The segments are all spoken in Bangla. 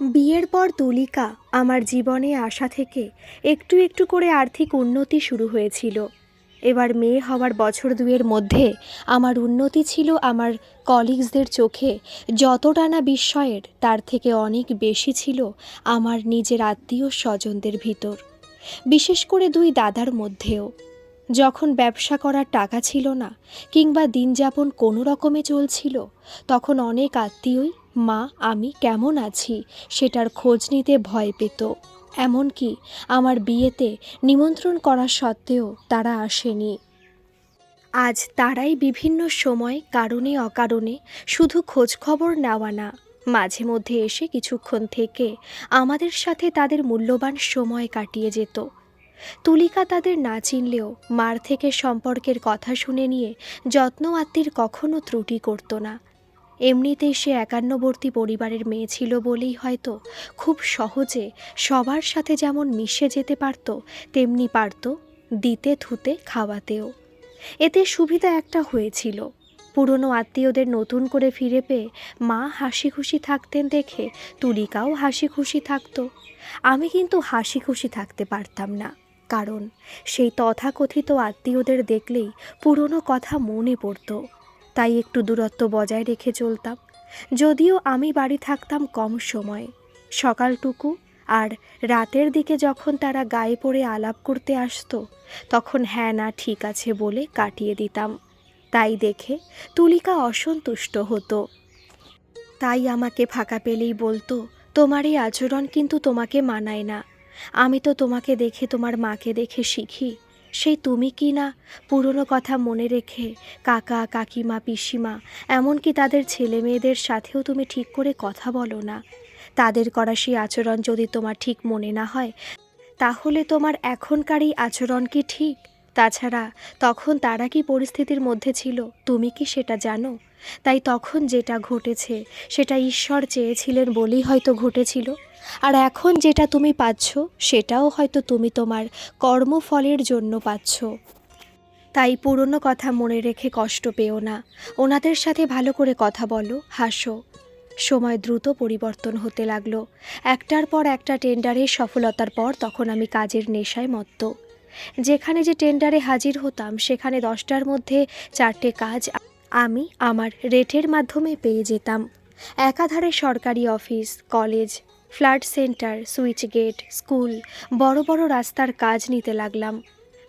বিয়ের পর তুলিকা আমার জীবনে আসা থেকে একটু একটু করে আর্থিক উন্নতি শুরু হয়েছিল। এবার মেয়ে হওয়ার বছর দুয়ের মধ্যে আমার উন্নতি ছিল আমার কলিগসদের চোখে যতটা না বিস্ময়ের, তার থেকে অনেক বেশি ছিল আমার নিজের আত্মীয় স্বজনদের ভিতর, বিশেষ করে দুই দাদার মধ্যেও। যখন ব্যবসা করার টাকা ছিল না কিংবা দিনযাপন কোনো রকমে চলছিল, তখন অনেক আত্মীয়ই মা, আমি কেমন আছি? সেটার খোঁজ নিতে ভয় পেত। এমনকি আমার বিয়েতে নিমন্ত্রণ করা সত্ত্বেও তারা আসেনি। আজ তারাই বিভিন্ন সময়, কারণে অকারণে শুধু খোঁজ খবর নেওয়া না, মাঝে মধ্যে এসে কিছুক্ষণ থেকে আমাদের সাথে তাদের মূল্যবান সময় কাটিয়ে যেত। তুলিকা তাদের না চিনলেও মার থেকে সম্পর্কের কথা শুনে নিয়ে যত্ন আত্মীর কখনো ত্রুটি করতো না। এমনিতেই সে একান্নবর্তী পরিবারের মেয়ে ছিল বলেই হয়তো খুব সহজে সবার সাথে যেমন মিশে যেতে পারত, তেমনি পারত দিতে, থুতে, খাওয়াতেও। এতে সুবিধা একটা হয়েছিল। পুরনো আত্মীয়দের নতুন করে ফিরে পেয়ে মা হাসি খুশি থাকতেন দেখে তুলিকাও হাসি খুশি থাকতো। আমি কিন্তু হাসি খুশি থাকতে পারতাম না, কারণ সেই তথাকথিত আত্মীয়দের দেখলেই পুরনো কথা মনে পড়তো। তাই একটু দূরত্ব বজায় রেখে চলতাম। যদিও আমি বাড়ি থাকতাম কম সময়ে। সকালটুকু আর রাতের দিকে যখন তারা গায়ে পড়ে আলাপ করতে আসতো, তখন হ্যাঁ না, ঠিক আছে বলে কাটিয়ে দিতাম। তাই দেখে তুলিকা অসন্তুষ্ট হতো। তাই আমাকে ফাঁকা পেলেই বলতো, তোমার এই আচরণ কিন্তু তোমাকে মানায় না। আমি তো তোমাকে দেখে তোমার মাকে দেখে শিখি। সেই তুমি কি না? পুরনো কথা মনে রেখে, কাকা, কাকিমা, পিসিমা, এমনকি তাদের ছেলে মেয়েদের সাথেও তুমি ঠিক করে কথা বলো না। তাদের করা সেই আচরণ যদি তোমার ঠিক মনে না হয়, তাহলে তোমার এখনকার এই আচরণ কি ঠিক? তাছাড়া, তখন তারা কি পরিস্থিতির মধ্যে ছিল? তুমি কি সেটা জানো? তাই তখন যেটা ঘটেছে, সেটা ঈশ্বর চেয়েছিলেন বলেই হয়তো ঘটেছিল। আর এখন যেটা তুমি পাচ্ছ, সেটাও হয়তো তুমি তোমার কর্মফলের জন্য পাচ্ছ। তাই পুরনো কথা মনে রেখে কষ্ট পেও না। ওনাদের সাথে ভালো করে কথা বলো, হাসো। সময় দ্রুত পরিবর্তন হতে লাগল। একটার পর একটা টেন্ডারে সফলতার পর তখন আমি কাজের নেশায় মত্ত। যেখানে যে টেন্ডারে হাজির হতাম, সেখানে দশটার মধ্যে চারটে কাজ আমি আমার রেটের মাধ্যমে পেয়ে যেতাম। একাধারে সরকারি office, college flood centre, switch gate, school, বড় বড় রাস্তার কাজ নিতে লাগলাম।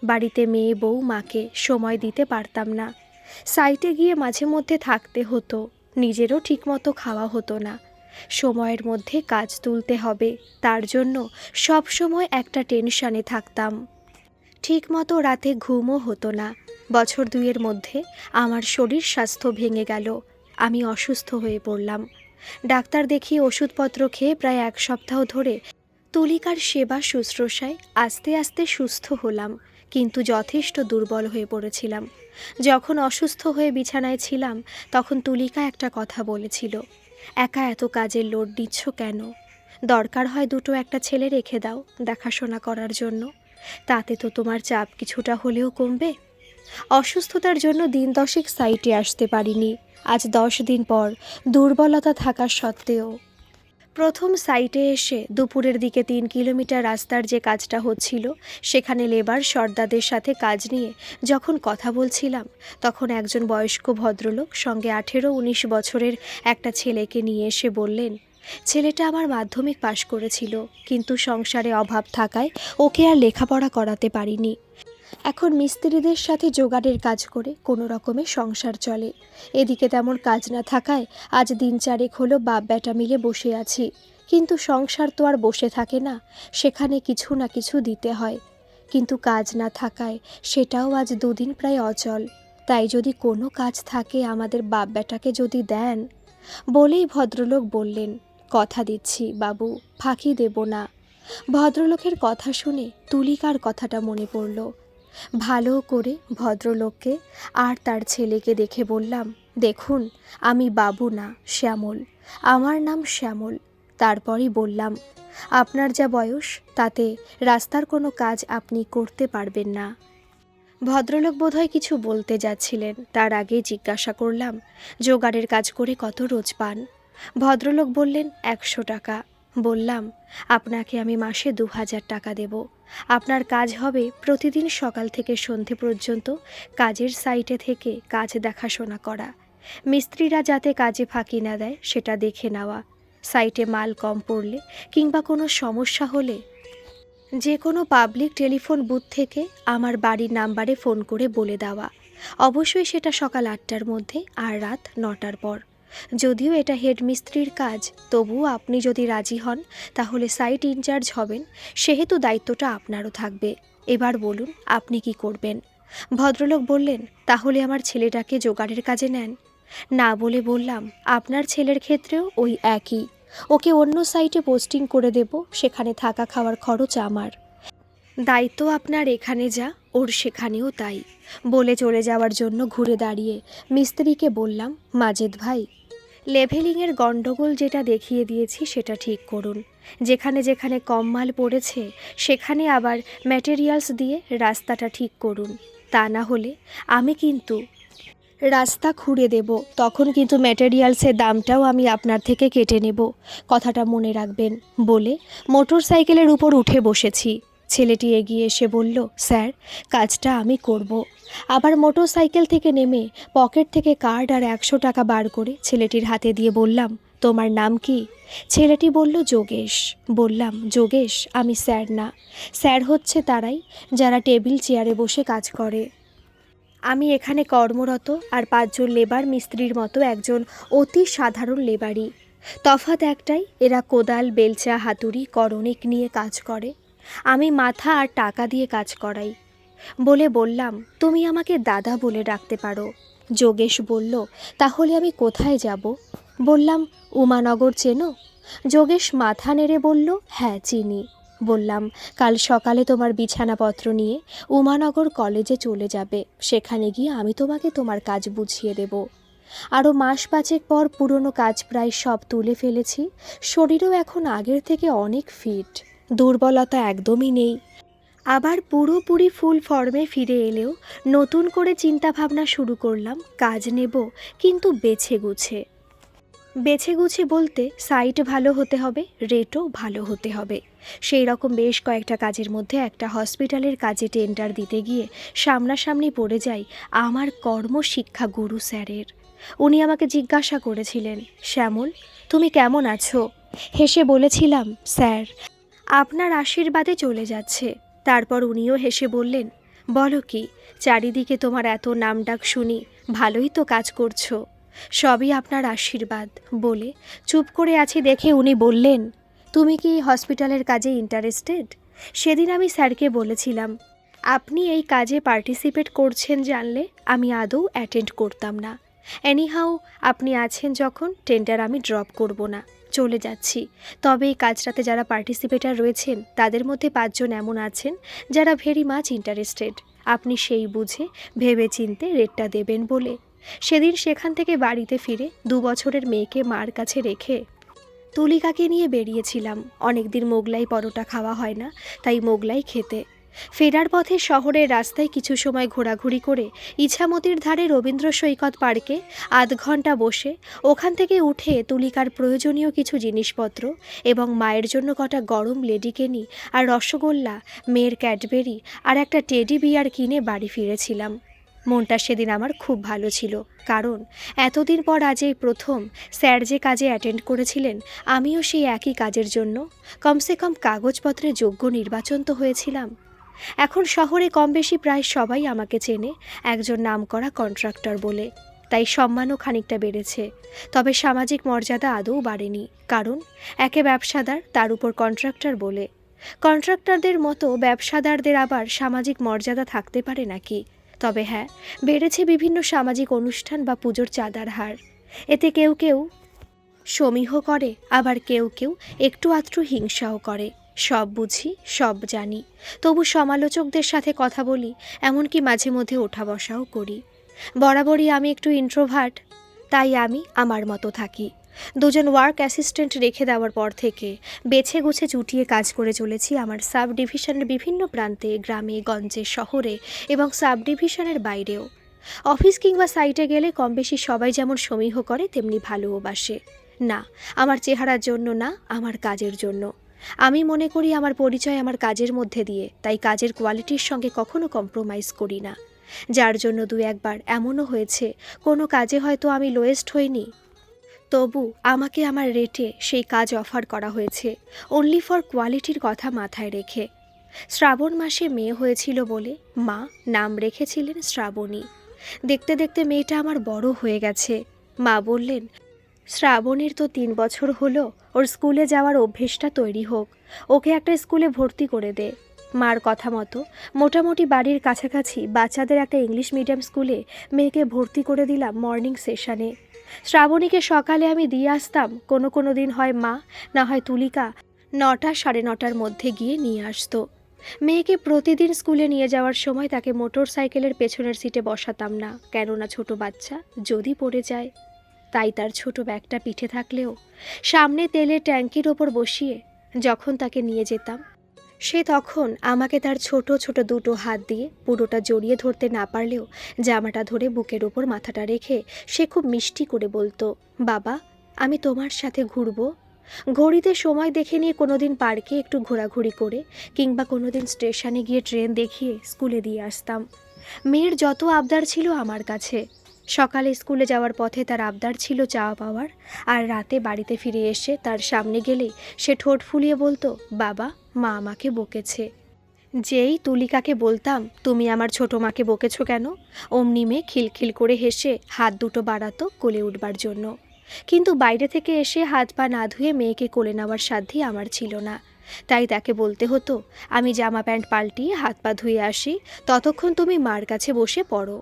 বাড়িতে মেয়ে, বউ, মাকে সময় দিতে পারতাম না। সাইটে গিয়ে মাঝে মধ্যে থাকতে হতো, নিজেরও ঠিকমতো খাওয়া হতো না। সময়ের মধ্যে কাজ তুলতে হবে, তার জন্য সব সময় একটা টেনশানে থাকতাম। ঠিকমতো রাতে ঘুমও হতো না। বছর দুইয়ের মধ্যে আমার শরীর স্বাস্থ্য ভেঙে গেল। আমি অসুস্থ হয়ে পড়লাম। ডাক্তার দেখিয়ে ওষুধপত্র খেয়ে প্রায় এক সপ্তাহ ধরে তুলিকার সেবা শুশ্রূষায় আস্তে আস্তে সুস্থ হলাম, কিন্তু যথেষ্ট দুর্বল হয়ে পড়েছিলাম। যখন অসুস্থ হয়ে বিছানায় ছিলাম, তখন তুলিকা একটা কথা বলেছিল, একা এত কাজের লোড দিচ্ছ কেন? দরকার হয় দুটো একটা ছেলে রেখে দাও দেখাশোনা করার জন্য। তাতে তো তোমার চাপ কিছুটা হলেও কমবে। অসুস্থতার জন্য দিন দশেক সাইটে আসতে পারিনি। আজ দশ দিন পর দুর্বলতা থাকা সত্ত্বেও। প্রথম সাইটে এসে দুপুরের দিকে তিন কিলোমিটার রাস্তার যে কাজটা হচ্ছিল, সেখানে লেবার সর্দারদের সাথে কাজ নিয়ে যখন কথা বলছিলাম, তখন একজন বয়স্ক ভদ্রলোক সঙ্গে আঠেরো উনিশ বছরের একটা ছেলেকে নিয়ে এসে বললেন, ছেলেটা আমার মাধ্যমিক পাশ করেছিল, কিন্তু সংসারে অভাব থাকায় ওকে আর লেখাপড়া করাতে পারিনি। এখন মিস্ত্রিদের সাথে জোগাড়ের কাজ করে কোনো রকমে সংসার চলে। এদিকে তেমন কাজ না থাকায় আজ দিন চারেক হলো বাপ বেটা মিলে বসে আছি। কিন্তু সংসার তো আর বসে থাকে না, সেখানে কিছু না কিছু দিতে হয়। কিন্তু কাজ না থাকায় সেটাও আজ দুদিন প্রায় অচল। তাই যদি কোনো কাজ থাকে আমাদের বাপ বেটাকে যদি দেন। বলেই ভদ্রলোক বললেন, কথা দিচ্ছি বাবু, ফাঁকি দেব না। ভদ্রলোকের কথা শুনে তুলিকার কথাটা মনে পড়ল। ভালো করে ভদ্রলোককে আর তার ছেলেকে দেখে বললাম, দেখুন, আমি বাবু না, শ্যামল। আমার নাম শ্যামল। তারপরই বললাম, আপনার যা বয়স, তাতে রাস্তার কোনো কাজ আপনি করতে পারবেন না। ভদ্রলোক বোধহয় কিছু বলতে যাচ্ছিলেন। তার আগে জিজ্ঞাসা করলাম, জোগাড়ের কাজ করে কত রোজ পান? ভদ্রলোক বললেন, একশো টাকা। বললাম, আপনাকে আমি মাসে দু হাজার টাকা দেব। আপনার কাজ হবে প্রতিদিন সকাল থেকে সন্ধে পর্যন্ত কাজের সাইটে থেকে কাজ দেখাশোনা করা। মিস্ত্রিরা যাতে কাজে ফাঁকি না দেয়, সেটা দেখে নেওয়া। সাইটে মাল কম পড়লে কিংবা কোনো সমস্যা হলে যে কোনো পাবলিক টেলিফোন বুথ থেকে আমার বাড়ির নাম্বারে ফোন করে বলে দেওয়া। অবশ্যই সেটা সকাল আটটার মধ্যে আর রাত নটার পর। যদিও এটা হেডমিস্ত্রির কাজ, তবুও আপনি যদি রাজি হন, তাহলে সাইট ইনচার্জ হবেন, সেহেতু দায়িত্বটা আপনারও থাকবে। এবার বলুন, আপনি কি করবেন? ভদ্রলোক বললেন, তাহলে আমার ছেলেটাকে জোগাড়ের কাজে নেন। না বলে বললাম, আপনার ছেলের ক্ষেত্রেও ওই একই। ওকে অন্য সাইটে পোস্টিং করে দেব, সেখানে থাকা খাওয়ার খরচ আমার। দায়িত্ব আপনার এখানে যা, ওর সেখানেও তাই। বলে চলে যাওয়ার জন্য ঘুরে দাঁড়িয়ে মিস্ত্রিকে বললাম, মাজেদ ভাই লেভেলিংয়ের গণ্ডগোল যেটা দেখিয়ে দিয়েছি সেটা ঠিক করুন। যেখানে যেখানে কম মাল পড়েছে, সেখানে আবার ম্যাটেরিয়ালস দিয়ে রাস্তাটা ঠিক করুন। তা না হলে আমি কিন্তু রাস্তা খুঁড়ে দেব, তখন কিন্তু ম্যাটেরিয়ালসের দামটাও আমি আপনার থেকে কেটে নেব। কথাটা মনে রাখবেন, বলে মোটর সাইকেলের উপর উঠে বসেছি। ছেলেটি এগিয়ে এসে বলল, স্যার, কাজটা আমি করব। আবার মোটর সাইকেল থেকে নেমে পকেট থেকে কার্ড আর একশো টাকা বার করে ছেলেটির হাতে দিয়ে বললাম, তোমার নাম কি? ছেলেটি বলল, যোগেশ। বললাম, যোগেশ, আমি স্যার না। স্যার হচ্ছে তারাই যারা টেবিল চেয়ারে বসে কাজ করে। আমি এখানে কর্মরত আর পাঁচজন লেবার মিস্ত্রির মতো একজন অতি সাধারণ লেবারই তফাৎ একটাই, এরা কোদাল, বেলচা, হাতুড়ি, করণিক নিয়ে কাজ করে। আমি মাথা আর টাকা দিয়ে কাজ করাই। বলে বললাম, তুমি আমাকে দাদা বলে ডাকতে পারো। যোগেশ বলল, তাহলে আমি কোথায় যাব? বললাম, উমানগর চেনো? যোগেশ মাথা নেড়ে বলল হ্যাঁ চিনি। বললাম, কাল সকালে তোমার বিছানাপত্র নিয়ে উমানগর কলেজে চলে যাবে। সেখানে গিয়ে আমি তোমাকে তোমার কাজ বুঝিয়ে দেব। আরও মাস পাঁচেক পর পুরনো কাজ প্রায় সব তুলে ফেলেছি। শরীরও এখন আগের থেকে অনেক ফিট। দুর্বলতা একদমই নেই। আবার পুরোপুরি ফুল ফর্মে ফিরে এলেও নতুন করে চিন্তাভাবনা শুরু করলাম, কাজ নেব কিন্তু বেছে গুছে। বেছে গুছে বলতে সাইট ভালো হতে হবে রেটও ভালো হতে হবে। সেই রকম বেশ কয়েকটা কাজের মধ্যে একটা হসপিটালের কাজে টেন্ডার দিতে গিয়ে সামনাসামনি পড়ে যাই আমার কর্মশিক্ষা গুরু স্যারের। উনি আমাকে জিজ্ঞাসা করেছিলেন, শ্যামল, তুমি কেমন আছো? হেসে বলেছিলাম, স্যার, আপনার আশীর্বাদে চলে যাচ্ছে। তারপর উনিও হেসে বললেন, বলো কি, চারিদিকে তোমার এত নাম ডাক শুনি, ভালোই তো কাজ করছ। সবই আপনার আশীর্বাদ। বলে চুপ করে আছি দেখে উনি বললেন, তুমি কি হসপিটালের কাজে ইন্টারেস্টেড সেদিন আমি স্যারকে বলেছিলাম, আপনি এই কাজে পার্টিসিপেট করছেন জানলে আমি আদৌ অ্যাটেন্ড করতাম না। এনিহাও আপনি আছেন যখন টেন্ডার আমি ড্রপ করব না। চলে যাচ্ছি। তবে এই কাজটাতে যারা পার্টিসিপেটার রয়েছেন, তাদের মধ্যে পাঁচজন এমন আছেন যারা ভেরি মাচ ইন্টারেস্টেড আপনি সেই বুঝে ভেবে চিনতে রেটটা দেবেন বলে। সেদিন সেখান থেকে বাড়িতে ফিরে দু বছরের মেয়েকে মার কাছে রেখে তুলিকাকে নিয়ে বেরিয়েছিলাম। অনেকদিন মোগলাই পরোটা খাওয়া হয় না, তাই মোগলাই খেতে ফেরার পথে শহরের রাস্তায় কিছু সময় ঘোরাঘুরি করে ইছামতির ধারে রবীন্দ্র সৈকত পার্কে আধ ঘণ্টা বসে ওখান থেকে উঠে তুলিকার প্রয়োজনীয় কিছু জিনিসপত্র এবং মায়ের জন্য কটা গরম লেডিকেনি আর রসগোল্লা, মেয়ের ক্যাডবেরি আর একটা টেডি বিয়ার কিনে বাড়ি ফিরেছিলাম। মনটা সেদিন আমার খুব ভালো ছিল, কারণ এতদিন পর আজ এই প্রথম স্যার যে কাজে অ্যাটেন্ড করেছিলেন, আমিও সেই একই কাজের জন্য কমসে কম কাগজপত্রে যোগ্য নির্বাচন তো হয়েছিলাম। এখন শহরে কম বেশি প্রায় সবাই আমাকে চেনে, একজন নামকরা কন্ট্রাক্টর বলে। তাই সম্মানও খানিকটা বেড়েছে। তবে সামাজিক মর্যাদা আদৌ বাড়েনি, কারণ একে ব্যবসাদার, তার উপর কন্ট্রাক্টর বলে। কন্ট্রাক্টরদের মতো ব্যবসাদারদের আবার সামাজিক মর্যাদা থাকতে পারে নাকি? তবে হ্যাঁ বেড়েছে বিভিন্ন সামাজিক অনুষ্ঠান বা পুজোর চাঁদার হার। এতে কেউ কেউ সমীহ করে, আবার কেউ কেউ একটু আধটু হিংসাও করে। সব বুঝি, সব জানি। তবু সমালোচকদের সাথে কথা বলি, এমনকি মাঝে মধ্যে ওঠা বসাও করি। বরাবরই আমি একটু ইন্ট্রোভার্ট তাই আমি আমার মতো থাকি। দুজন ওয়ার্ক অ্যাসিস্ট্যান্ট রেখে দেওয়ার পর থেকে বেছে গুছে চুটিয়ে কাজ করে চলেছি আমার সাব ডিভিশনের বিভিন্ন প্রান্তে, গ্রামে, গঞ্জে, শহরে এবং সাব ডিভিশনের বাইরেও। অফিস কিংবা সাইটে গেলে কম বেশি সবাই যেমন সমীহ করে, তেমনি ভালোও বাসে। না, আমার চেহারার জন্য না, আমার কাজের জন্য। আমি মনে করি আমার পরিচয় আমার কাজের মধ্যে দিয়ে, তাই কাজের কোয়ালিটির সঙ্গে কখনো কম্প্রোমাইজ করি না। যার জন্য দু একবার এমনও হয়েছে, কোনো কাজে হয়তো আমি লোয়েস্ট হইনি। তবু আমাকে আমার রেটে সেই কাজ অফার করা হয়েছে অনলি ফর কোয়ালিটির কথা মাথায় রেখে। শ্রাবণ মাসে মেয়ে হয়েছিল বলে মা নাম রেখেছিলেন শ্রাবণী। দেখতে দেখতে মেয়েটা আমার বড় হয়ে গেছে। মা বললেন শ্রাবণীর তো তিন বছর হলো, ওর স্কুলে যাওয়ার অভ্যেসটা তৈরি হোক। ওকে একটা স্কুলে ভর্তি করে দে। মার কথা মতো, মোটামুটি বাড়ির কাছাকাছি বাচ্চাদের একটা ইংলিশ মিডিয়াম স্কুলে মেয়েকে ভর্তি করে দিলাম মর্নিং সেশনে। শ্রাবণীকে সকালে আমি দিয়ে আসতাম, কোনো কোনো দিন হয় মা, না হয় তুলিকা, নটা সাড়ে নটার মধ্যে গিয়ে নিয়ে আসতো। মেয়েকে প্রতিদিন স্কুলে নিয়ে যাওয়ার সময় তাকে মোটর সাইকেলের পেছনের সিটে বসাতাম না, কেননা ছোট বাচ্চা যদি পড়ে যায়। তাই তার ছোট ব্যাগটা পিঠে থাকলেও সামনে তেলের ট্যাঙ্কির ওপর বসিয়ে যখন তাকে নিয়ে যেতাম, সে তখন আমাকে তার ছোট ছোট দুটো হাত দিয়ে পুরোটা জড়িয়ে ধরতে না পারলেও জামাটা ধরে বুকের ওপর মাথাটা রেখে সে খুব মিষ্টি করে বলতো, বাবা, আমি তোমার সাথে ঘুরবো? ঘড়িতে সময় দেখে নিয়ে কোনোদিন পার্কে একটু ঘোরাঘুরি করে কিংবা কোনোদিন স্টেশনে গিয়ে ট্রেন দেখিয়ে স্কুলে দিয়ে আসতাম। মেয়ের যত আবদার ছিল আমার কাছে। সকালে স্কুলে যাওয়ার পথে তার আবদার ছিল চাওয়া পাওয়ার, আর রাতে বাড়িতে ফিরে এসে তার সামনে গেলেই সে ঠোঁট ফুলিয়ে বলতো, বাবা, মা আমাকে বকেছে। যেই তুলিকাকে বলতাম, তুমি আমার ছোট মাকে বকেছ কেন? অমনি মেয়ে খিলখিল করে হেসে হাত দুটো বাড়াতো কোলে উঠবার জন্য। কিন্তু বাইরে থেকে এসে হাত পা না ধুয়ে মেয়েকে কোলে নেওয়ার সাধ্যই আমার ছিল না। তাই তাকে বলতে হতো, আমি জামা প্যান্ট পাল্টিয়ে হাত পা ধুয়ে আসি, ততক্ষণ তুমি মার কাছে বসে পড়ো।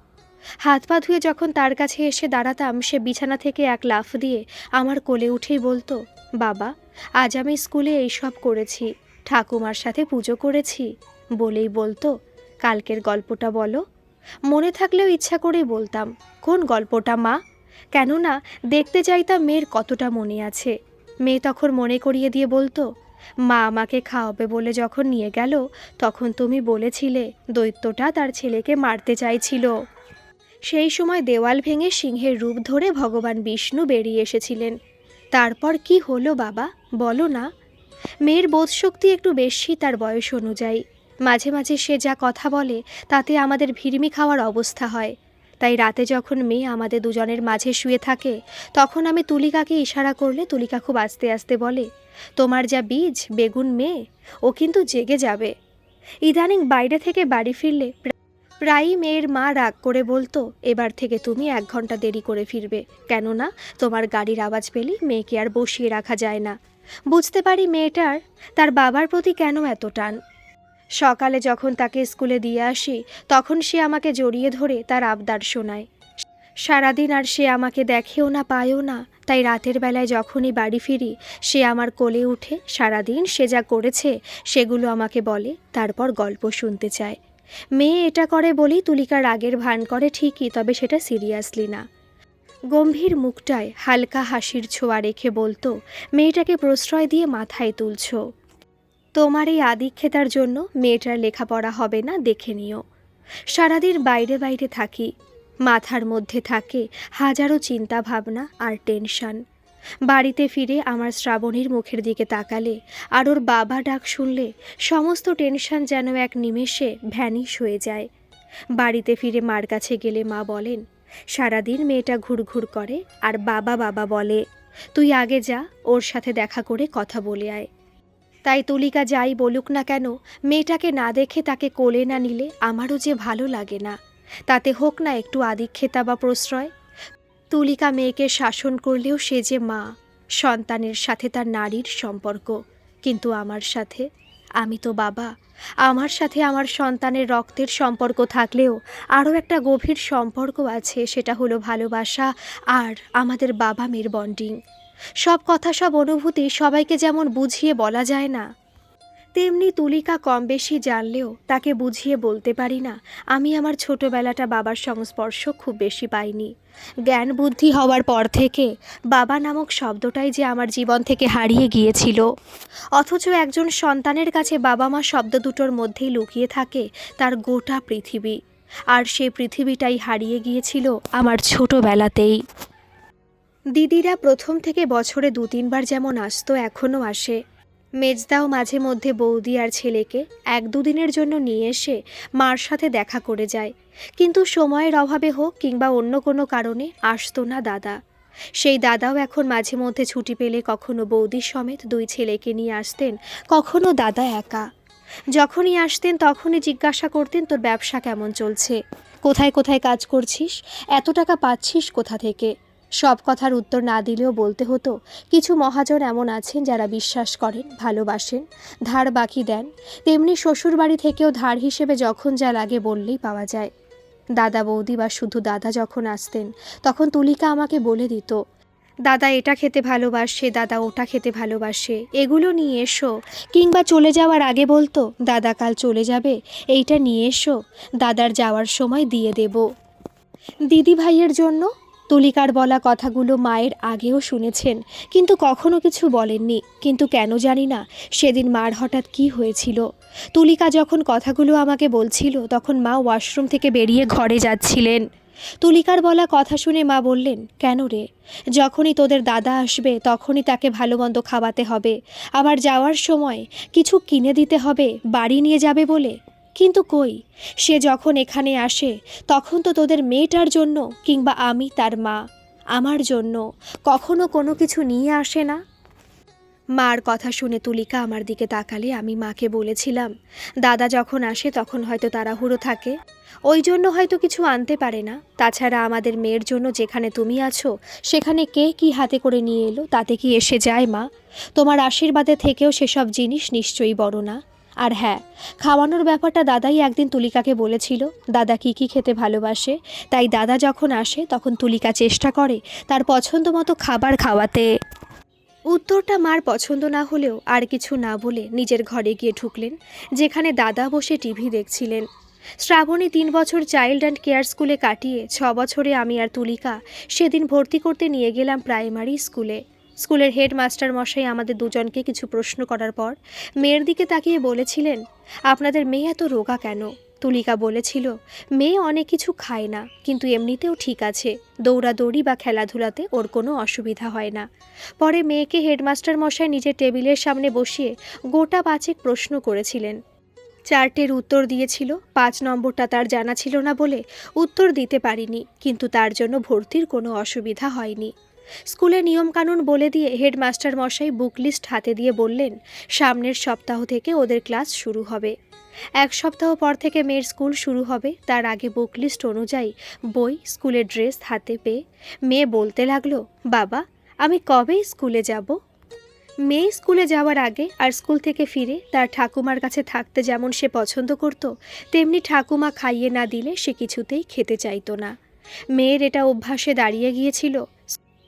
হাত পা ধুয়ে যখন তার কাছে এসে দাঁড়াতাম, সে বিছানা থেকে এক লাফ দিয়ে আমার কোলে উঠেই বলতো, বাবা, আজ আমি স্কুলে এইসব করেছি, ঠাকুমার সাথে পুজো করেছি। বলেই বলতো, কালকের গল্পটা বলো। মনে থাকলেও ইচ্ছা করেই বলতাম, কোন গল্পটা মা? কেননা দেখতে চাইতাম মেয়ের কতটা মনে আছে। মেয়ে তখন মনে করিয়ে দিয়ে বলতো, মা আমাকে খাওয়াবে বলে যখন নিয়ে গেল, তখন তুমি বলেছিলে দৈত্যটা তার ছেলেকে মারতে চাইছিল। সেই সময় দেওয়াল ভেঙে সিংহের রূপ ধরে ভগবান বিষ্ণু বেরিয়ে এসেছিলেন। তারপর কি হলো বাবা? বলো না। মেয়ের বোধশক্তি একটু বেশি তার বয়স অনুযায়ী। মাঝে মাঝে সে যা কথা বলে, তাতে আমাদের ভিড়মি খাওয়ার অবস্থা হয়। তাই রাতে যখন মেয়ে আমাদের দুজনের মাঝে শুয়ে থাকে, তখন আমি তুলিকাকে ইশারা করলে তুলিকা খুব আস্তে আস্তে বলে, তোমার যা বীজ, বেগুন মেয়ে, ও কিন্তু জেগে যাবে। ইদানিং বাইরে থেকে বাড়ি ফিরলে প্রায়ই মেয়ের মা রাগ করে বলতো, এবার থেকে তুমি এক ঘণ্টা দেরি করে ফিরবে। কেননা, তোমার গাড়ির আওয়াজ পেলেই মেয়েকে আর বসিয়ে রাখা যায় না। বুঝতে পারি মেয়েটার তার বাবার প্রতি কেন এত টান। সকালে যখন তাকে স্কুলে দিয়ে আসি, তখন সে আমাকে জড়িয়ে ধরে তার আবদার শোনায়। সারাদিন আর সে আমাকে দেখেও না, পায়ও না। তাই রাতের বেলায় যখনই বাড়ি ফিরি, সে আমার কোলে উঠে সারাদিন সে যা করেছে, সেগুলো আমাকে বলে, তারপর গল্প শুনতে চায়। মেয়ে এটা করে বলেই তুলিকা রাগের ভান করে ঠিকই, তবে সেটা সিরিয়াসলি না। গম্ভীর মুখটায় হালকা হাসির ছোঁয়া রেখে বলতো, মেয়েটাকে প্রশ্রয় দিয়ে মাথায় তুলছো। তোমার এই আদিক্ষেতার জন্য মেয়েটার লেখাপড়া হবে না, দেখে নিও। সারাদিন বাইরে বাইরে থাকি, মাথার মধ্যে থাকে হাজারো চিন্তা ভাবনা আর টেনশন। বাড়িতে ফিরে আমার শ্রাবণীর মুখের দিকে তাকালে আর ওর বাবা ডাক শুনলে সমস্ত টেনশন যেন এক নিমেষে ভ্যানিশ হয়ে যায়। বাড়িতে ফিরে মার কাছে গেলে মা বলেন, সারাদিন মেয়েটা ঘুরঘুর করে আর বাবা বাবা বলে, তুই আগে যা, ওর সাথে দেখা করে কথা বলে আয়। তাই তুলিকা যাই বলুক না কেন, মেয়েটাকে না দেখে তাকে কোলে না নিলে আমারও যে ভালো লাগে না। তাতে হোক না একটু আদিক্ষেতা বা প্রশ্রয়। তুলিকা মেয়েকে শাসন করলেও সে যে মা, সন্তানের সাথে তার নারীর সম্পর্ক। কিন্তু আমার সাথে, আমি তো বাবা, আমার সাথে আমার সন্তানের রক্তের সম্পর্ক থাকলেও আরও একটা গভীর সম্পর্ক আছে, সেটা হলো ভালোবাসা আর আমাদের বাবা মেয়ের বন্ডিং সব কথা, সব অনুভূতি সবাইকে যেমন বুঝিয়ে বলা যায় না তেমনি তুলিকা কম বেশি জানলেও তাকে বুঝিয়ে বলতে পারি না, আমি আমার ছোটবেলাটা বাবার সংস্পর্শ খুব বেশি পাইনি। জ্ঞান বুদ্ধি হওয়ার পর থেকে বাবা নামক শব্দটাই যে আমার জীবন থেকে হারিয়ে গিয়েছিল। অথচ একজন সন্তানের কাছে বাবা মা শব্দ দুটোর মধ্যেই লুকিয়ে থাকে তার গোটা পৃথিবী। আর সে পৃথিবীটাই হারিয়ে গিয়েছিল আমার ছোটবেলাতেই। দিদিরা প্রথম থেকে বছরে দু তিনবার যেমন আসতো, এখনও আসে। মেজদাও মাঝে মধ্যে বৌদি আর ছেলেকে এক দুদিনের জন্য নিয়ে এসে মার সাথে দেখা করে যায়। কিন্তু সময়ের অভাবে হোক কিংবা অন্য কোনো কারণে আসতো না দাদা। সেই দাদাও এখন মাঝে মধ্যে ছুটি পেলে কখনো বৌদির সমেত দুই ছেলেকে নিয়ে আসতেন, কখনো দাদা একা। যখনই আসতেন, তখনই জিজ্ঞাসা করতেন, তোর ব্যবসা কেমন চলছে? কোথায় কোথায় কাজ করছিস? এত টাকা পাচ্ছিস কোথা থেকে? সব কথার উত্তর না দিলেও বলতে হতো, কিছু মহাজন এমন আছেন যারা বিশ্বাস করেন, ভালোবাসেন, ধার বাকি দেন। তেমনি শ্বশুর বাড়ি থেকেও ধার হিসেবে যখন যা লাগে বললেই পাওয়া যায়। দাদা বৌদি বা শুধু দাদা যখন আসতেন, তখন তুলিকা আমাকে বলে দিত, দাদা এটা খেতে ভালোবাসে, দাদা ওটা খেতে ভালোবাসে, এগুলো নিয়ে এসো। কিংবা চলে যাওয়ার আগে বলতো, দাদা কাল চলে যাবে, এইটা নিয়ে এসো, দাদার যাওয়ার সময় দিয়ে দেব। দিদি ভাইয়ের জন্য তুলিকার বলা কথাগুলো মায়ের আগেও শুনেছেন, কিন্তু কখনো কিছু বলেননি। কিন্তু কেন জানি না, সেদিন মার হঠাৎ কি হয়েছিল। তুলিকা যখন কথাগুলো আমাকে বলছিল, তখন মা ওয়াশরুম থেকে বেরিয়ে ঘরে যাচ্ছিলেন। তুলিকার বলা কথা শুনে মা বললেন, কেন রে? যখনই তোদের দাদা আসবে, তখনই তাকে ভালো মন্দ খাওয়াতে হবে। আবার যাওয়ার সময় কিছু কিনে দিতে হবে, বাড়ি নিয়ে যাবে বলে? কিন্তু কই? সে যখন এখানে আসে, তখন তো তোদের মেয়েটার জন্য কিংবা আমি তার মা, আমার জন্য কখনো কোনো কিছু নিয়ে আসে না। মার কথা শুনে তুলিকা আমার দিকে তাকালে আমি মাকে বলেছিলাম, দাদা যখন আসে তখন হয়তো তাড়াহুড়ো থাকে। ওই জন্য হয়তো কিছু আনতে পারে না। তাছাড়া আমাদের মেয়ের জন্য যেখানে তুমি আছো, সেখানে কে কি হাতে করে নিয়ে এলো, তাতে কি এসে যায় মা? তোমার আশীর্বাদে থেকেও সেসব জিনিস নিশ্চয়ই বড় না। আর হ্যাঁ খাওয়ানোর ব্যাপারটা দাদাই একদিন তুলিকাকে বলেছিল। দাদা কি কি খেতে ভালোবাসে? তাই দাদা যখন আসে, তখন তুলিকা চেষ্টা করে তার পছন্দ মতো খাবার খাওয়াতে। উত্তরটা মার পছন্দ না হলেও আর কিছু না বলে নিজের ঘরে গিয়ে ঢুকলেন, যেখানে দাদা বসে টিভি দেখছিলেন। শ্রাবণী তিন বছর চাইল্ড অ্যান্ড কেয়ার স্কুলে কাটিয়ে ছ বছরে আমি আর তুলিকা সেদিন ভর্তি করতে নিয়ে গেলাম প্রাইমারি স্কুলে। স্কুলের হেডমাস্টার মশাই আমাদের দুজনকে কিছু প্রশ্ন করার পর মেয়ের দিকে তাকিয়ে বলেছিলেন, আপনাদের মেয়ে এত রোগা কেন? তুলিকা বলেছিল, মেয়ে অনেক কিছু খায় না, কিন্তু এমনিতেও ঠিক আছে, দৌড়াদৌড়ি বা খেলাধুলাতে ওর কোনো অসুবিধা হয় না। পরে মেয়েকে হেডমাস্টার মশাই নিজের টেবিলের সামনে বসিয়ে গোটা পাঁচেক প্রশ্ন করেছিলেন। চারটের উত্তর দিয়েছিল, পাঁচ নম্বরটা তার জানা ছিল না বলে উত্তর দিতে পারিনি, কিন্তু তার জন্য ভর্তির কোনো অসুবিধা হয়নি। স্কুলের নিয়মকানুন বলে দিয়ে হেডমাস্টার মশাই বুক লিস্ট হাতে দিয়ে বললেন, সামনের সপ্তাহ থেকে ওদের ক্লাস শুরু হবে। এক সপ্তাহ পর থেকে মেয়ের স্কুল শুরু হবে, তার আগে বুক লিস্ট অনুযায়ী বই, স্কুলের ড্রেস হাতে পেয়ে মেয়ে বলতে লাগল, বাবা, আমি কবে স্কুলে যাব? মেয়ে স্কুলে যাওয়ার আগে আর স্কুল থেকে ফিরে তার ঠাকুমার কাছে থাকতে যেমন সে পছন্দ করত, তেমনি ঠাকুমা খাইয়ে না দিলে সে কিছুতেই খেতে চাইতো না। মেয়ের এটা অভ্যাসে দাঁড়িয়ে গিয়েছিল।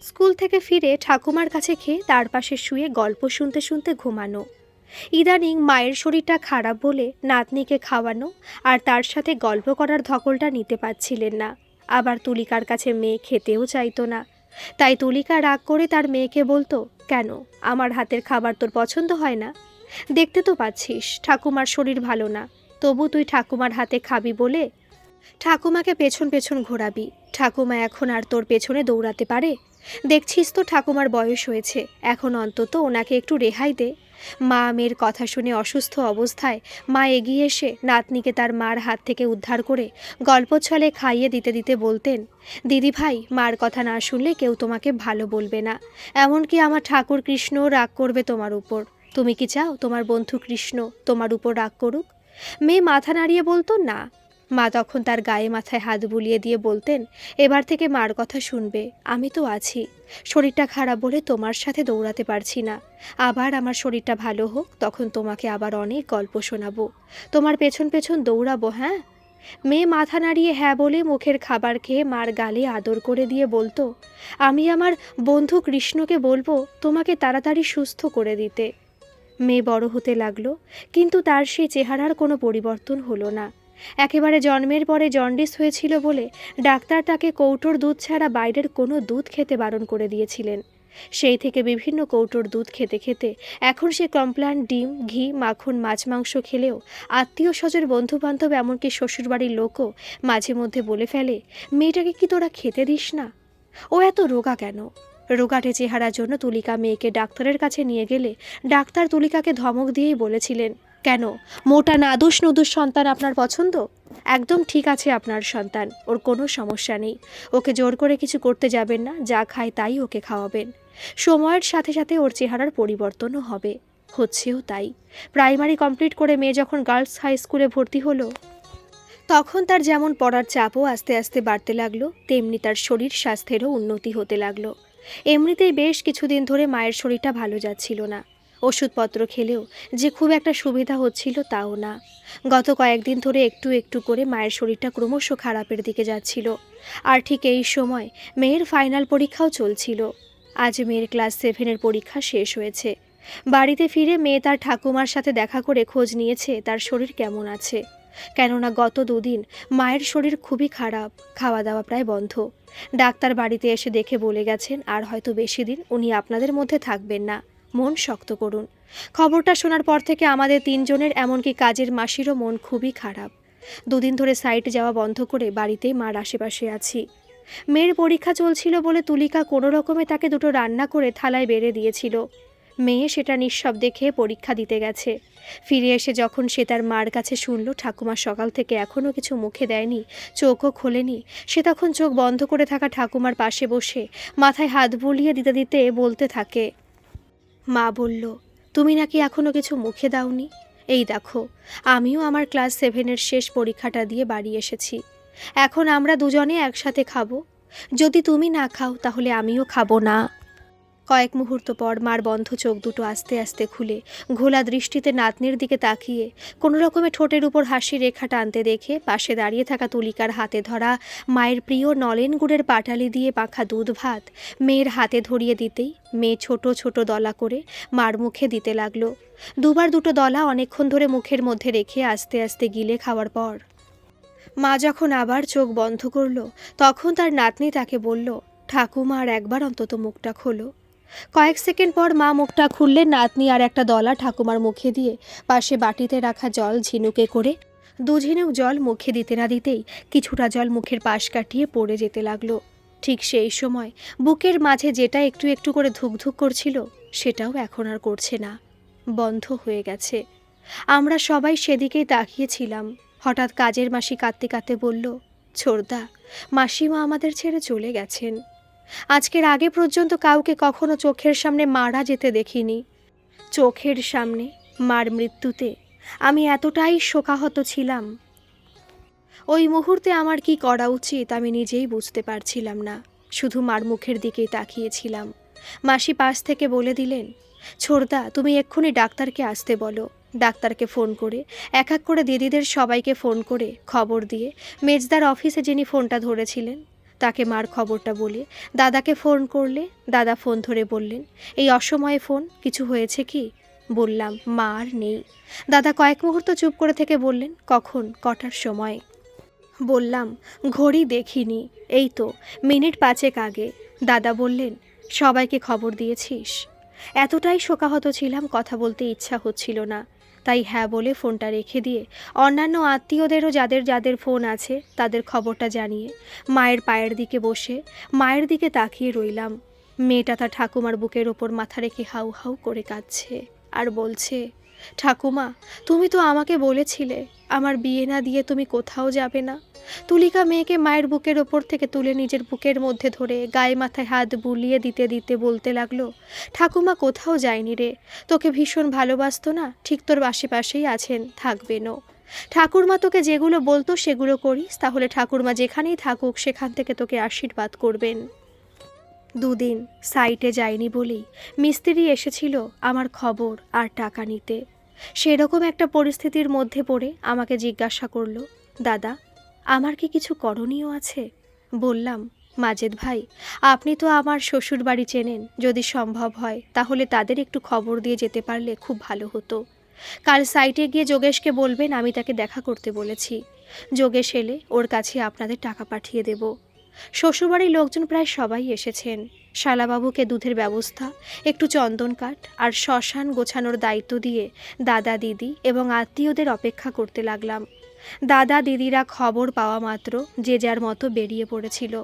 স্কুল থেকে ফিরে ঠাকুমার কাছে খেয়ে তার পাশে শুয়ে গল্প শুনতে শুনতে ঘুমানো। ইদানিং মায়ের শরীরটা খারাপ বলে নাতনিকে খাওয়ানো আর তার সাথে গল্প করার ধকলটা নিতে পারছিলেন না। আবার তুলিকার কাছে মেয়ে খেতেও চাইতো না। তাই তুলিকা রাগ করে তার মেয়েকে বলতো, কেন? আমার হাতের খাবার তোর পছন্দ হয় না? দেখতে তো পাচ্ছিস, ঠাকুমার শরীর ভালো না। তবু তুই ঠাকুমার হাতে খাবি বলে ঠাকুমাকে পেছন পেছন ঘোরাবি। ঠাকুমা এখন আর তোর পেছনে দৌড়াতে পারে? দেখছিস তো ঠাকুমার বয়স হয়েছে, এখন অন্তত ওনাকে একটু রেহাই দে। মা মেয়ের কথা শুনে অসুস্থ অবস্থায় মা এগিয়ে এসে নাতনিকে তার মার হাত থেকে উদ্ধার করে গল্প ছলে খাইয়ে দিতে দিতে বলতেন, দিদি ভাই, মার কথা না শুনলে কেউ তোমাকে ভালো বলবে না। এমনকি আমার ঠাকুর কৃষ্ণও রাগ করবে তোমার উপর। তুমি কি চাও তোমার বন্ধু কৃষ্ণ তোমার উপর রাগ করুক? মেয়ে মাথা নাড়িয়ে বলতো, না। মা তখন তার গায়ে মাথায় হাত বুলিয়ে দিয়ে বলতেন, এবার থেকে মার কথা শুনবে, আমি তো আছি। শরীরটা খারাপ বলে তোমার সাথে দৌড়াতে পারছি না। আবার আমার শরীরটা ভালো হোক, তখন তোমাকে আবার অনেক গল্প শোনাবো। তোমার পেছন পেছন দৌড়াবো হ্যাঁ? মেয়ে মাথা নাড়িয়ে হ্যাঁ বলে মুখের খাবার খেয়ে মার গালে আদর করে দিয়ে বলতো, আমি আমার বন্ধু কৃষ্ণকে বলব তোমাকে তাড়াতাড়ি সুস্থ করে দিতে। মেয়ে বড় হতে লাগল, কিন্তু তার সেই চেহারার কোনো পরিবর্তন হলো না। একেবারে জন্মের পরে জন্ডিস হয়েছিল বলে ডাক্তার তাকে কৌটোর দুধ ছাড়া বাইরের কোনো দুধ খেতে বারণ করে দিয়েছিলেন। সেই থেকে বিভিন্ন কৌটোর দুধ খেতে খেতে এখন সে কমপ্লান ডিম, ঘি, মাখন, মাছ, মাংস খেলেও আত্মীয় স্বজন বন্ধু বান্ধব এমনকি শ্বশুরবাড়ির লোকও মাঝে মধ্যে বলে ফেলে, মেয়েটাকে কি তোরা খেতে দিস না? ও এত রোগা কেন? রোগাটে চেহারার জন্য তুলিকা মেয়েকে ডাক্তারের কাছে নিয়ে গেলে ডাক্তার তুলিকাকে ধমক দিয়েই বলেছিলেন কেন? মোটা নাদুস নুদুস সন্তান আপনার পছন্দ? একদম ঠিক আছে আপনার সন্তান, ওর কোনো সমস্যা নেই। ওকে জোর করে কিছু করতে যাবেন না, যা খায় তাই ওকে খাওয়াবেন। সময়ের সাথে সাথে ওর চেহারার পরিবর্তনও হবে। হচ্ছেও তাই। প্রাইমারি কমপ্লিট করে মেয়ে যখন গার্লস হাই স্কুলে ভর্তি হলো, তখন তার যেমন পড়ার চাপও আস্তে আস্তে বাড়তে লাগল, তেমনি তার শরীর স্বাস্থ্যেরও উন্নতি হতে লাগল। এমনিতেই বেশ কিছুদিন ধরে মায়ের শরীরটা ভালো যাচ্ছিল না। ওষুধপত্র খেলেও যে খুব একটা সুবিধা হচ্ছিল তাও না। গত কয়েকদিন ধরে একটু একটু করে মায়ের শরীরটা ক্রমশ খারাপের দিকে যাচ্ছিল। আর ঠিক এই সময় মেয়ের ফাইনাল পরীক্ষাও চলছিল। আজ মেয়ের ক্লাস সেভেনের পরীক্ষা শেষ হয়েছে। বাড়িতে ফিরে মেয়ে তার ঠাকুমার সাথে দেখা করে খোঁজ নিয়েছে তার শরীর কেমন আছে। কেননা গত দুদিন মায়ের শরীর খুবই খারাপ খাওয়া দাওয়া প্রায় বন্ধ। ডাক্তার বাড়িতে এসে দেখে বলে গেছেন, আর হয়তো বেশি দিন উনি আপনাদের মধ্যে থাকবেন না। মন শক্ত করুন। খবরটা শোনার পর থেকে আমাদের তিনজনের এমনকি কাজের মাসিরও মন খুবই খারাপ। দুদিন ধরে সাইট যাওয়া বন্ধ করে বাড়িতেই মার আশেপাশে আছি। মেয়ের পরীক্ষা চলছিল বলে তুলিকা কোনো রকমে তাকে দুটো রান্না করে থালায় বেড়ে দিয়েছিল। মেয়ে সেটা নিঃশব্দে খেয়ে পরীক্ষা দিতে গেছে। ফিরে এসে যখন সে তার মার কাছে শুনল, ঠাকুমা সকাল থেকে এখনও কিছু মুখে দেয়নি, চোখও খোলেনি, সে তখন চোখ বন্ধ করে থাকা ঠাকুমার পাশে বসে মাথায় হাত বুলিয়ে দিতে দিতে বলতে থাকে মা বলল, তুমি নাকি এখনও কিছু মুখে দাওনি? এই দেখো, আমিও আমার ক্লাস সেভেনের শেষ পরীক্ষাটা দিয়ে বাড়ি এসেছি। এখন আমরা দুজনে একসাথে খাব। যদি তুমি না খাও, তাহলে আমিও খাব না। কয়েক মুহূর্ত পর মার বন্ধ চোখ দুটো আস্তে আস্তে খুলে, ঘোলা দৃষ্টিতে নাতনির দিকে তাকিয়ে, কোনো রকমে ঠোঁটের উপর হাসি রেখা টানতে দেখে পাশে দাঁড়িয়ে থাকা তুলিকার হাতে ধরা মায়ের প্রিয় নলেন গুড়ের পাটালি দিয়ে পাখা দুধ ভাত, মেয়ের হাতে ধরিয়ে দিতেই মেয়ে ছোট ছোট দলা করে মার মুখে দিতে লাগল। দুবার দুটো দলা অনেকক্ষণ ধরে মুখের মধ্যে রেখে আস্তে আস্তে গিলে খাওয়ার পর মা যখন আবার চোখ বন্ধ করল, তখন তার নাতনি তাকে বলল ঠাকুমা আর একবার অন্তত মুখটা খোলো। কয়েক সেকেন্ড পর মা মুখটা খুললে নাতনি আর একটা দলা ঠাকুমার মুখে দিয়ে। পাশে বাটিতে রাখা জল ঝিনুকে করে। দু ঝিনুক জল মুখে দিতে না দিতেই কিছুটা জল মুখের পাশ কাটিয়ে পড়ে যেতে লাগল। ঠিক সেই সময় বুকের মাঝে যেটা একটু একটু করে ধুকধুক করছিল, সেটাও এখন আর করছে না। বন্ধ হয়ে গেছে। আমরা সবাই সেদিকেই তাকিয়েছিলাম। হঠাৎ কাজের মাসি কাঁদতে কাঁদতে বলল ছোড়দা মাসিমা আমাদের ছেড়ে চলে গেছেন। আজকের আগে পর্যন্ত কাউকে কখনো চোখের সামনে মারা যেতে দেখিনি। চোখের সামনে মার মৃত্যুতে আমি এতটাই শোকাহত ছিলাম। ওই মুহূর্তে আমার কি করা উচিত আমি নিজেই বুঝতে পারছিলাম না। শুধু মার মুখের দিকেই তাকিয়েছিলাম। মাসি পাশ থেকে বলে দিলেন ছোড়দা তুমি এক্ষুনি ডাক্তারকে আসতে বলো। ডাক্তারকে ফোন করে, এক এক করে দিদিদের সবাইকে ফোন করে খবর দিয়ে, মেজদার অফিসে যিনি ফোনটা ধরেছিলেন তাকে মার খবরটা বলে। দাদাকে ফোন করলে, দাদা ফোন ধরে বললেন, এই অসময়ে ফোন, কিছু হয়েছে কি? বললাম, মা নেই। দাদা কয়েক মুহূর্ত চুপ করে থেকে বললেন, কখন? কটার সময়? বললাম, ঘড়ি দেখিনি। এই তো, মিনিট পাঁচেক আগে। দাদা বললেন, সবাইকে খবর দিয়েছিস? এতটাই শোকাহত ছিলাম, কথা বলতে ইচ্ছা হচ্ছিল না। তাই হ্যাঁ বলে ফোনটা রেখে দিয়ে অন্যান্য আত্মীয়দেরও যাদের যাদের ফোন আছে তাদের খবরটা জানিয়ে মায়ের পায়ের দিকে বসে মায়ের দিকে তাকিয়ে রইলাম। মেয়েটা তার ঠাকুমার বুকের ওপর মাথা রেখে হাউ হাউ করে কাঁদছে আর বলছে, ঠাকুমা, তুমি তো আমাকে বলেছিলে, আমার বিয়ে না দিয়ে তুমি কোথাও যাবে না। তুলিকা মেয়েকে মায়ের বুকের ওপর থেকে তুলে নিজের বুকের মধ্যে ধরে গায়ে মাথায় হাত বুলিয়ে দিতে দিতে বলতে লাগল, ঠাকুমা কোথাও যায়নি রে, তোকে ভীষণ ভালোবাসতো না? ঠিক তোর আশেপাশেই আছেন থাকবেনও ঠাকুরমা তোকে যেগুলো বলতো সেগুলো করিস, তাহলে ঠাকুরমা যেখানেই থাকুক সেখান থেকে তোকে আশীর্বাদ করবেন। দুদিন সাইটে যায়নি বলেই মিস্ত্রি এসেছিল আমার খবর আর টাকা নিতে। সেরকম একটা পরিস্থিতির মধ্যে পড়ে আমাকে জিজ্ঞাসা করল, দাদা আমার কি কিছু করণীয় আছে? বললাম, মাজেদ ভাই, আপনি তো আমার শ্বশুর বাড়ি চেনেন, যদি সম্ভব হয়, তাহলে তাদের একটু খবর দিয়ে যেতে পারলে খুব ভালো হতো। কাল সাইটে গিয়ে যোগেশকে বলবেন, আমি তাকে দেখা করতে বলেছি। যোগেশ এলে ওর কাছে আপনাদের টাকা পাঠিয়ে দেব। শ্বশুরবাড়ির লোকজন প্রায় সবাই এসেছেন। শালাবাবুকে দুধের ব্যবস্থা, একটু চন্দন কাঠ আর শ্মশান গোছানোর দায়িত্ব দিয়ে দাদা, দিদি এবং আত্মীয়দের অপেক্ষা করতে লাগলাম। দাদা দিদিরা খবর পাওয়া মাত্র যে যার মতো বেরিয়ে পড়েছিল।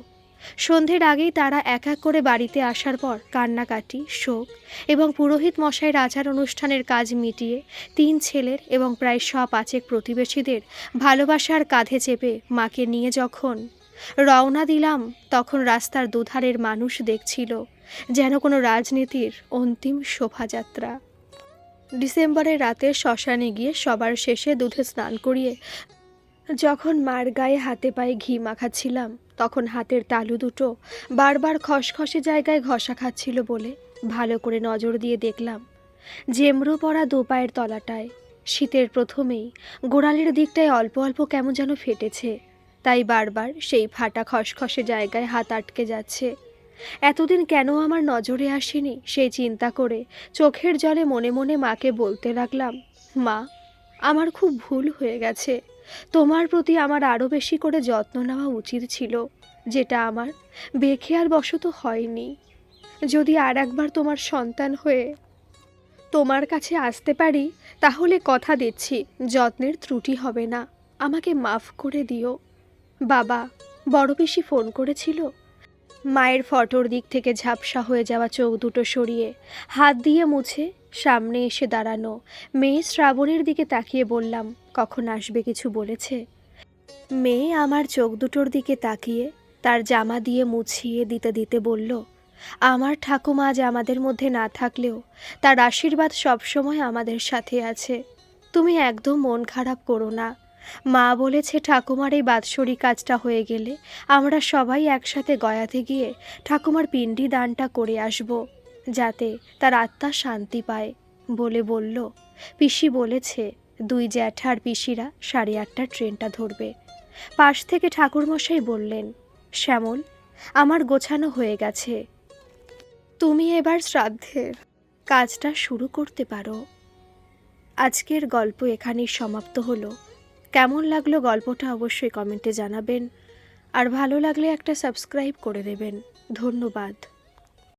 সন্ধ্যের আগেই তারা এক এক করে বাড়িতে আসার পর কান্নাকাটি, শোক এবং পুরোহিত মশাইয়ের আচার অনুষ্ঠানের কাজ মিটিয়ে তিন ছেলের এবং প্রায় সব পাঁচেক প্রতিবেশীদের ভালোবাসার কাঁধে চেপে মাকে নিয়ে যখন রওনা দিলাম, তখন রাস্তার দুধারের মানুষ দেখছিল যেন কোনো রাজনীতির অন্তিম শোভাযাত্রা। ডিসেম্বরের রাতে শ্মশানে গিয়ে সবার শেষে দুধে স্নান করিয়ে যখন মার গায়ে হাতে পায়ে ঘি মাখাচ্ছিলাম, তখন হাতের তালু দুটো বারবার খসখসে জায়গায় ঘষা খাচ্ছিল বলে ভালো করে নজর দিয়ে দেখলাম। জেমরু পড়া দু পায়ের তলাটায়, শীতের প্রথমেই গোড়ালির দিকটায় অল্প অল্প কেমন যেন ফেটেছে, তাই বারবার সেই ফাটা খসখসে জায়গায় হাত আটকে যাচ্ছে। এতদিন কেন আমার নজরে আসেনি সেই চিন্তা করে চোখের জলে মনে মনে মাকে বলতে লাগলাম, মা, আমার খুব ভুল হয়ে গেছে। তোমার প্রতি আমার আরও বেশি করে যত্ন নেওয়া উচিত ছিল, যেটা আমার বেখেয়াল বশত হয়নি। যদি আর একবার তোমার সন্তান হয়ে তোমার কাছে আসতে পারি, তাহলে কথা দিচ্ছি, যত্নের ত্রুটি হবে না। আমাকে মাফ করে দিও। বাবা, বড় বেশি ফোন করেছিল? মায়ের ফটোর দিক থেকে ঝাপসা হয়ে যাওয়া চোখ দুটো সরিয়ে, হাত দিয়ে মুছে সামনে এসে দাঁড়ানো। মেয়ে শ্রাবণের দিকে তাকিয়ে বললাম, কখন আসবে কিছু বলেছে? মেয়ে আমার চোখ দুটোর দিকে তাকিয়ে তার জামা দিয়ে মুছিয়ে দিতে দিতে বলল, আমার ঠাকুমা আজ আমাদের মধ্যে না থাকলেও তার আশীর্বাদ সবসময় আমাদের সাথে আছে। তুমি একদম মন খারাপ করো না। মা বলেছে ঠাকুমার এই বাৎসরিক কাজটা হয়ে গেলে আমরা সবাই একসাথে গয়াতে গিয়ে ঠাকুমার পিণ্ডি দানটা করে আসব। যাতে তার আত্মা শান্তি পায় বলে বলল। পিসি বলেছে, দুই জ্যাঠার পিসিরা সাড়ে আটটার ট্রেনটা ধরবে। পাশ থেকে ঠাকুরমশাই বললেন, শ্যামল, আমার গোছানো হয়ে গেছে। তুমি এবার শ্রাদ্ধের কাজটা শুরু করতে পারো। আজকের গল্প এখানেই সমাপ্ত হলো। কেমন লাগল গল্পটা অবশ্যই কমেন্টে জানাবেন। আর ভালো লাগলে একটা সাবস্ক্রাইব করে দেবেন। ধন্যবাদ।